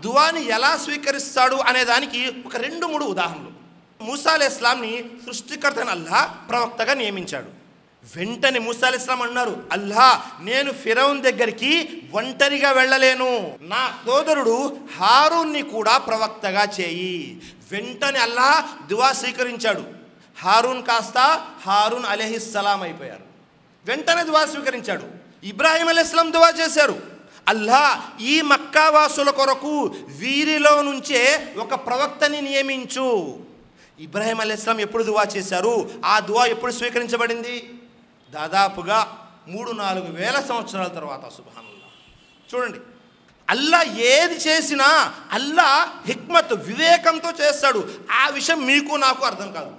దువాని ఎలా స్వీకరిస్తాడు అనే దానికి ఒక రెండు మూడు ఉదాహరణలు. మూసా అలీ ఇస్లాంని సృష్టికర్తను అల్లా ప్రవక్తగా నియమించాడు. వెంటనే మూసా అలీ ఇస్లాం అన్నారు అల్లా నేను ఫిరౌన్ దగ్గరికి ఒంటరిగా వెళ్ళలేను. నా సోదరుడు హారూన్ని కూడా ప్రవక్తగా చేయి. వెంటనే అల్లా దువా స్వీకరించాడు. హారూన్ కాస్త హారూన్ అలహిస్సలాం అయిపోయారు. వెంటనే దువా స్వీకరించాడు. ఇబ్రాహీమలి ఇస్లాం దువా చేశారు. అల్లా ఈ మక్కావాసుల కొరకు వీరిలో నుంచే ఒక ప్రవక్తని నియమించు. ఇబ్రాహీం అలైస్లాం ఎప్పుడు దువా చేశారు? ఆ దువా ఎప్పుడు స్వీకరించబడింది? దాదాపుగా మూడు నాలుగు వేల సంవత్సరాల తర్వాత సుభానుల్లా. చూడండి అల్లా ఏది చేసినా అల్లా హిక్మత్ వివేకంతో చేస్తాడు. ఆ విషయం మీకు నాకు అర్థం కాదు.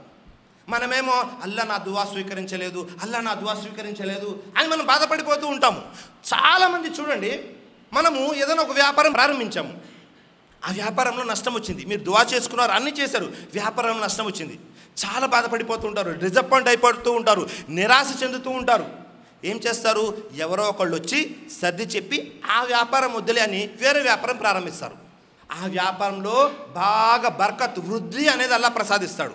మనమేమో అల్లా నా దువా స్వీకరించలేదు అల్లా నా దువా స్వీకరించలేదు అని మనం బాధపడిపోతూ ఉంటాము. చాలామంది చూడండి మనము ఏదైనా ఒక వ్యాపారం ప్రారంభించాము. ఆ వ్యాపారంలో నష్టం వచ్చింది. మీరు దువా చేసుకున్నారు అన్నీ చేశారు. వ్యాపారంలో నష్టం వచ్చింది. చాలా బాధపడిపోతూ ఉంటారు డిజపాయింట్ అయిపోతూ ఉంటారు నిరాశ చెందుతూ ఉంటారు. ఏం చేస్తారు? ఎవరో ఒకళ్ళు వచ్చి సర్ది చెప్పి ఆ వ్యాపారం వద్దులే అని వేరే వ్యాపారం ప్రారంభిస్తారు. ఆ వ్యాపారంలో బాగా బర్కత్ వృద్ధి అనేది అలా ప్రసాదిస్తాడు.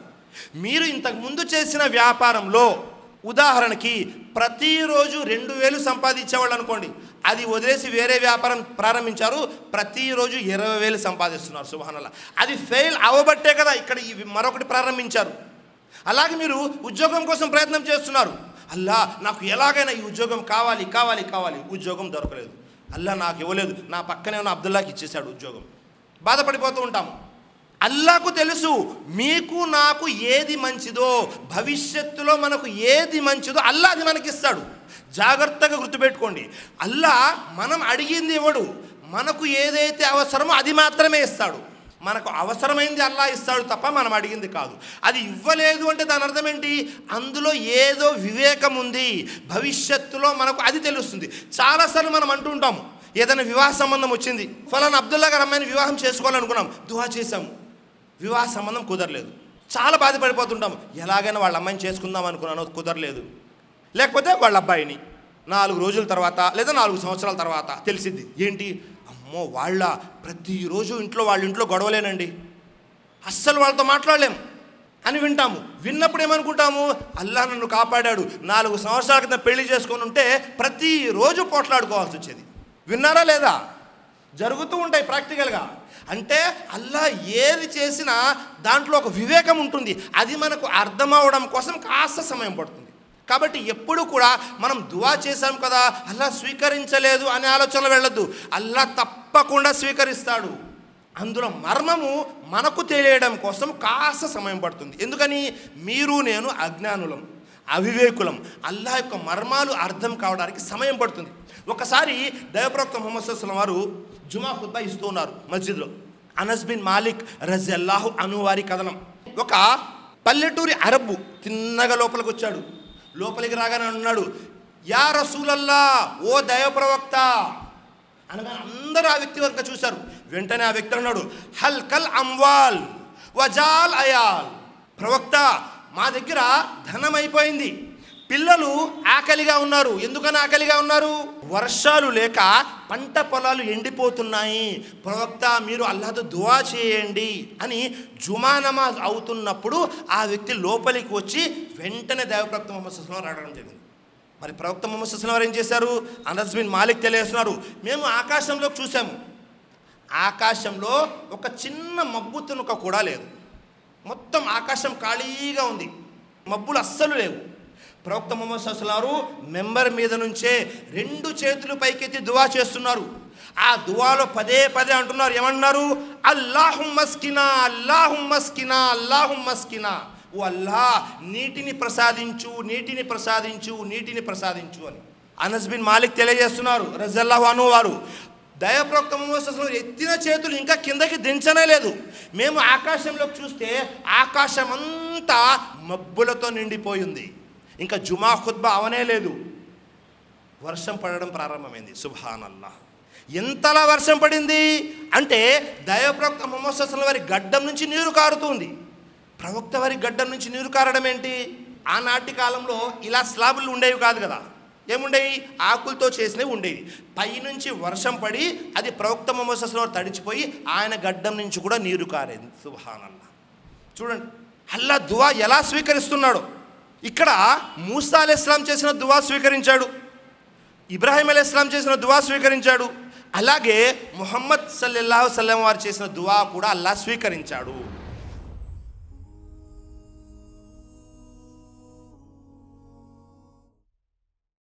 మీరు ఇంతకు ముందు చేసిన వ్యాపారంలో ఉదాహరణకి ప్రతిరోజు రెండు వేలు సంపాదించేవాళ్ళు అనుకోండి. అది వదిలేసి వేరే వ్యాపారం ప్రారంభించారు. ప్రతిరోజు ఇరవై వేలు సంపాదిస్తున్నారు సుభానల్లా. అది ఫెయిల్ అవ్వబట్టే కదా ఇక్కడ ఇవి మరొకటి ప్రారంభించారు. అలాగే మీరు ఉద్యోగం కోసం ప్రయత్నం చేస్తున్నారు. అల్లా నాకు ఎలాగైనా ఈ ఉద్యోగం కావాలి కావాలి కావాలి. ఉద్యోగం దొరకలేదు. అల్లా నాకు ఇవ్వలేదు. నా పక్కనే ఉన్న అబ్దుల్లాకి ఇచ్చేశాడు ఉద్యోగం. బాధపడిపోతూ ఉంటాము. అల్లాకు తెలుసు మీకు నాకు ఏది మంచిదో భవిష్యత్తులో మనకు ఏది మంచిదో అల్లా అది మనకిస్తాడు. జాగ్రత్తగా గుర్తుపెట్టుకోండి. అల్లా మనం అడిగింది ఇవ్వడు మనకు ఏదైతే అవసరమో అది మాత్రమే ఇస్తాడు. మనకు అవసరమైంది అల్లా ఇస్తాడు తప్ప మనం అడిగింది కాదు. అది ఇవ్వలేదు అంటే దాని అర్థం ఏంటి? అందులో ఏదో వివేకం ఉంది. భవిష్యత్తులో మనకు అది తెలుస్తుంది. చాలాసార్లు మనం అంటూ ఉంటాము. ఏదైనా వివాహ సంబంధం వచ్చింది. ఫలానా అబ్దుల్లా గారు అమ్మాయిని వివాహం చేసుకోవాలనుకున్నాం. దుహా చేశాము. వివాహ సంబంధం కుదరలేదు. చాలా బాధపడిపోతుంటాము. ఎలాగైనా వాళ్ళ అమ్మాయిని చేసుకుందాం అనుకున్నాను కుదరలేదు. లేకపోతే వాళ్ళ అబ్బాయిని. నాలుగు రోజుల తర్వాత లేదా నాలుగు సంవత్సరాల తర్వాత తెలిసింది ఏంటి? అమ్మో వాళ్ళ ప్రతిరోజు ఇంట్లో వాళ్ళ ఇంట్లో గొడవలేనండి. అస్సలు వాళ్ళతో మాట్లాడలేం. అని వింటాము. విన్నప్పుడు ఏమనుకుంటాము? అల్లా నన్ను కాపాడాడు. నాలుగు సంవత్సరాల క్రితం పెళ్ళి చేసుకొని ఉంటే ప్రతిరోజు పోట్లాడుకోవాల్సి వచ్చేది. విన్నారా లేదా? జరుగుతూ ఉంటాయి ప్రాక్టికల్గా. అంటే అల్లా ఏది చేసినా దాంట్లో ఒక వివేకం ఉంటుంది. అది మనకు అర్థం అవడం కోసం కాస్త సమయం పడుతుంది. కాబట్టి ఎప్పుడు కూడా మనం దువా చేశాం కదా అల్లా స్వీకరించలేదు అనే ఆలోచన వెళ్ళదు అల్లా తప్పకుండా స్వీకరిస్తాడు. అందులో మర్మము మనకు తెలియడం కోసం కాస్త సమయం పడుతుంది. ఎందుకని? మీరు నేను అజ్ఞానులం అవివేకులం. అల్లా యొక్క మర్మాలు అర్థం కావడానికి సమయం పడుతుంది. ఒకసారి దైవప్రవక్త ముహమ్మద్ వారు జుమా హుద్బా ఇస్తూ ఉన్నారు మస్జిద్లో. అనస్ బిన్ మాలిక్ రజల్లాహు అను వారి కథనం. ఒక పల్లెటూరి అరబ్బు తిన్నగా లోపలికి వచ్చాడు లోపలికి రాగానే అన్నాడు యా రసూలల్లా ఓ దైవప్రవక్త. అనగా అందరూ ఆ వ్యక్తి వంక చూశారు. వెంటనే ఆ వ్యక్తి అన్నాడు హల్ కల్ అమ్వాల్ వజాల్ అయాల్. ప్రవక్త మా దగ్గర ధనం అయిపోయింది పిల్లలు ఆకలిగా ఉన్నారు. ఎందుకని ఆకలిగా ఉన్నారు? వర్షాలు లేక పంట పొలాలు ఎండిపోతున్నాయి. ప్రవక్త మీరు అల్లాతో దువా చేయండి అని జుమా నమాజ్ అవుతున్నప్పుడు ఆ వ్యక్తి లోపలికి వచ్చి వెంటనే దేవప్రవక్త మొహమ్మద్ సుస్లం రావడం జరిగింది. మరి ప్రవక్త మొహమ్మద్ సుస్లం వారు ఏం చేశారు? అనస్ బిన్ మాలిక్ తెలియజేస్తున్నారు. మేము ఆకాశంలో చూసాము ఆకాశంలో ఒక చిన్న మబ్బు తునుక కూడా లేదు. మొత్తం ఆకాశం ఖాళీగా ఉంది. మబ్బులు అస్సలు లేవు. ప్రవక్త మొహమ్మద్ సస్లారు మెంబర్ మీద నుంచే రెండు చేతులు పైకెత్తి దువా చేస్తున్నారు. ఆ దువాలో పదే పదే అంటున్నారు. ఏమన్నారు అల్లాహు మస్కినా అల్లాహు మస్కినా అల్లాహు మస్కినా ఓ అల్లా నీటిని ప్రసాదించు నీటిని ప్రసాదించు నీటిని ప్రసాదించు అని అనస్ బిన్ మాలిక్ తెలియజేస్తున్నారు. రజల్లాహాను వారు దయప్రోక్త ముహమ్మద్ ఎత్తిన చేతులు ఇంకా కిందకి దించనే లేదు. మేము ఆకాశంలోకి చూస్తే ఆకాశం అంతా మబ్బులతో నిండిపోయింది ఇంకా జుమా ఖుద్బా అవనే లేదు. వర్షం పడడం ప్రారంభమైంది. సుభానల్లా. ఎంతలా వర్షం పడింది? అంటే దైవప్రవక్త ముహమ్మద్ వారి గడ్డం నుంచి నీరు కారుతుంది. ప్రవక్త వారి గడ్డం నుంచి నీరు కారడం ఏంటి? ఆనాటి కాలంలో ఇలా స్లాబులు ఉండేవి కాదు కదా. ఏముండేవి? ఆకులతో చేసినవి ఉండేవి. పైనుంచి వర్షం పడి అది ప్రవక్త మొమసస్లో తడిచిపోయి ఆయన గడ్డం నుంచి కూడా నీరు కారేది. సుభానల్లా. చూడండి. అల్లా దువా ఎలా స్వీకరిస్తున్నాడో. ఇక్కడ మూసా అలీ ఇస్లాం చేసిన దువా స్వీకరించాడు. ఇబ్రాహీం అలీ ఇస్లాం చేసిన దువా స్వీకరించాడు. అలాగే ముహమ్మద్ సల్లల్లాహు సల్లం వారు చేసిన దువా కూడా అల్లా స్వీకరించాడు.